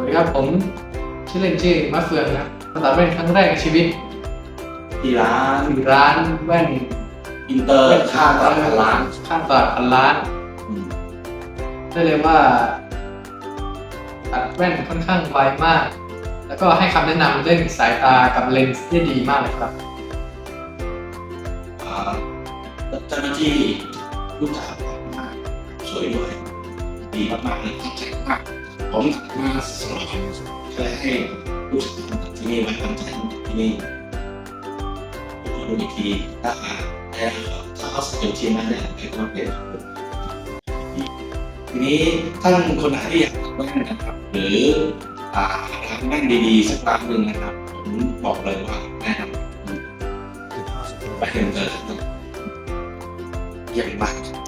วัสดีครับผมชื่อเล่นชื่อมะเฟืองนะมาตัดแว่นครั้งแรกในชีวิตที่ร้านที่ร้านแว่นอินเตอร์ข้างตลาดพันล้านข้างตลาดพันล้านอืมได้เลยว่าตัดแว่นค่อนข้างไวมาก แล้วก็ให้คำแนะนำเรื่องสายตากับเลนส์ได้ดีมากเลยครับ อ่าเจ้าหน้าที่ลูกค้าบอกมาก สวยด้วยดีมากๆเลยเข้าใจมาก ผมมาสำหรับเพื่ให้ลูกที่นี่ไว้วางใจที่นี่ผมก็ดูอีกทีถ้าแต่ถ้าเขาสกิลทีมนั้นเนี่ยเป็นความเป็นทีนี้ท่านคนไหนที่อยากแว่นนะครับ หรืออ่าร้านแว่นดีๆสักร้านหนึ่งนะครับ ผมบอกเลยว่าแนะนำไปเห็นเลยเยี่ยมมาก